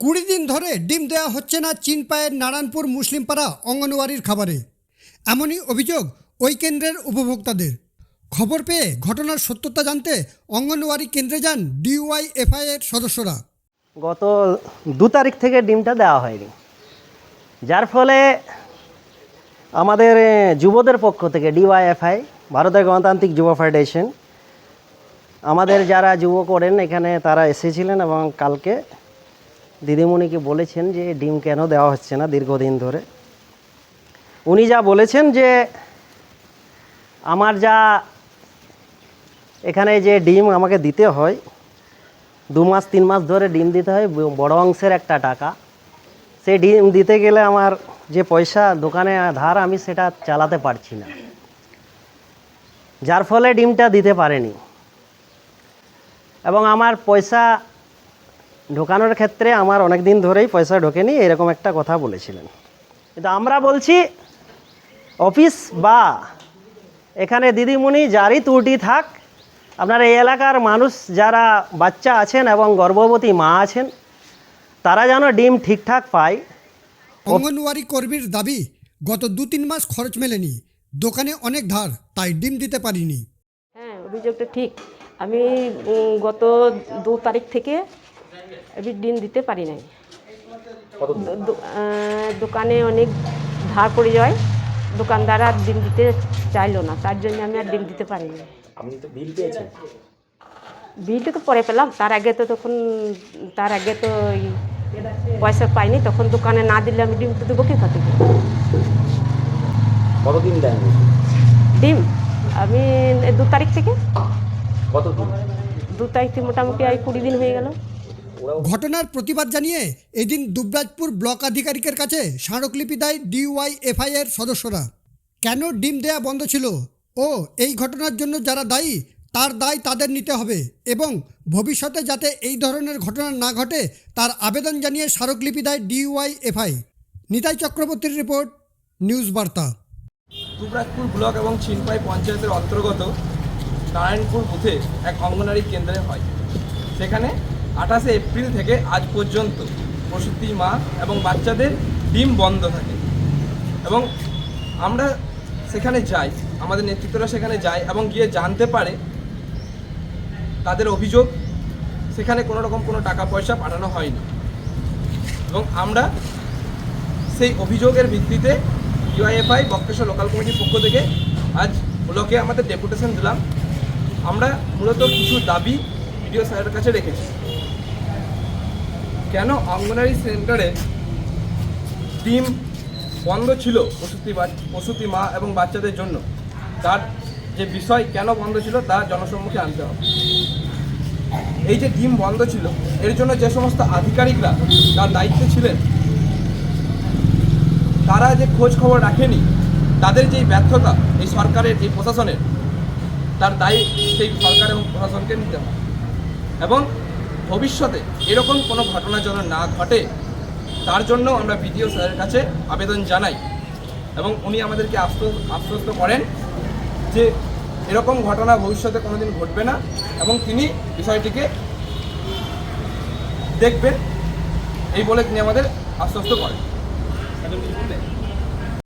কুড়ি দিন ধরে ডিম দেওয়া হচ্ছে না চিনপায়ের নারায়ণপুর মুসলিম পাড়া অঙ্গনওয়াড়ির খাবারে। এমনই অভিযোগ ওই কেন্দ্রের উপভোক্তাদের। খবর পেয়ে ঘটনার সত্যতা জানতে অঙ্গনওয়াড়ি কেন্দ্রে যান ডিওয়াই ডিওয়াইএফআই এর সদস্যরা। গত দু তারিখ থেকে ডিমটা দেওয়া হয়নি। যার ফলে আমাদের যুবদের পক্ষ থেকে ডিওয়াইএফআই ভারতের গণতান্ত্রিক যুব ফেডারেশন আমাদের যারা যুব করেন এখানে তারা এসেছিলেন এবং কালকে দিদিমণিকে বলেছেন যে ডিম কেন দেওয়া হচ্ছে না দীর্ঘদিন ধরে। উনি যা বলেছেন যে আমার যা এখানে যে ডিম আমাকে দিতে হয়, দু মাস, তিন মাস ধরে ডিম দিতে হয় বড় অংশের একটা টাকা। সেই ডিম দিতে গেলে আমার যে পয়সা দোকানে ধার, আমি সেটা চালাতে পারছি না। যার ফলে ডিমটা দিতে পারেনি। এবং আমার পয়সা ঢোকানোর ক্ষেত্রে আমার অনেক দিন ধরেই পয়সা ঢোকেনি এরকম একটা কথা বলেছিলেন। কিন্তু আমরা বলছি অফিস বা এখানে দিদিমণি যারই ত্রুটি থাক আপনার এই এলাকার মানুষ যারা বাচ্চা আছেন এবং গর্ভবতী মা আছেন তারা যেন ডিম ঠিকঠাক পায়। অঙ্গনওয়াড়ি কর্মীর দাবি গত দু তিন মাস খরচ মেলেনি দোকানে অনেক ধার তাই ডিম দিতে পারিনি। হ্যাঁ অভিযোগটা ঠিক। আমি গত দু তারিখ থেকে ডিম দিতে পারি নাই দোকানে অনেক ধার পড়ে যায় দোকানদার আর ডিম দিতে চাইলো না তার জন্য আমি আর ডিম দিতে পারিনি আপনি তো বিল পেয়েছেন? বিলটা তো পরে পেলাম। তার আগে তো তখন তার আগে তো পয়সা পাইনি। তখন দোকানে না দিলে আমি ডিম তো দেবো কি থেকে কতদিন দেন ডিম? আমি দু তারিখ থেকে। কতদিন আচ্ছা। দু তারিখ থেকে মোটামুটি এই কুড়ি দিন হয়ে গেল। ঘটনার প্রতিবাদ জানিয়ে এদিন দুবরাজপুর ব্লক আধিকারিকের কাছে স্মারকলিপি দেয় ডিওয়াইএফআই এর সদস্যরা। কেন ডিম দেয়া বন্ধ ছিল ও এই ঘটনার জন্য যারা দায়ী তার দায় তাদের নিতে হবে এবং ভবিষ্যতে যাতে এই ধরনের ঘটনা না ঘটে তার আবেদন জানিয়ে স্মারকলিপি দেয় ডিওয়াইএফআই। নিতাই চক্রবর্তীর রিপোর্ট নিউজ বার্তা। দুবরাজপুর ব্লক এবং ছিনপাই পঞ্চায়েতের অন্তর্গত নারায়ণপুর বুথে এক অঙ্গনারী কেন্দ্রে হয়। সেখানে আঠাশে এপ্রিল থেকে আজ পর্যন্ত প্রসূতি মা এবং বাচ্চাদের ডিম বন্ধ থাকে। এবং আমরা সেখানে যাই, আমাদের নেতৃত্বরা সেখানে যায় এবং গিয়ে জানতে পারে তাদের অভিযোগ, সেখানে কোনো রকম কোনো টাকা পয়সা পাঠানো হয়নি। এবং আমরা সেই অভিযোগের ভিত্তিতে ইউআইএফআই, বক্রেশ্বর লোকাল কমিটির পক্ষ থেকে আজ ব্লকে আমাদের ডেপুটেশন দিলাম। আমরা মূলত কিছু দাবি ভিডিও স্যারের কাছে রেখেছি। কেন অঙ্গনারী সেন্টারে ডিম বন্ধ ছিল প্রসূতি প্রসূতি মা এবং বাচ্চাদের জন্য? তার যে বিষয় কেন বন্ধ ছিল তা জনসম্মুখে আনতে হবে। এই যে ডিম বন্ধ ছিল, এর জন্য যে সমস্ত আধিকারিকরা তার দায়িত্বে ছিলেন, তারা যে খোঁজ খবর রাখেনি, তাদের যেই ব্যর্থতা এই সরকারের, এই প্রশাসনের, তার দায়ী সেই সরকার এবং প্রশাসনকে নিতে হবে। এবং ভবিষ্যতে এরকম কোনো ঘটনা যেন না ঘটে, তার জন্য আমরা বিডিও স্যারের কাছে আবেদন জানাই। এবং উনি আমাদেরকে আশ্বস্ত আশ্বস্ত করেন যে এরকম ঘটনা ভবিষ্যতে কোনোদিন ঘটবে না এবং তিনি বিষয়টিকে দেখবেন, এই বলে তিনি আমাদের আশ্বস্ত করেন।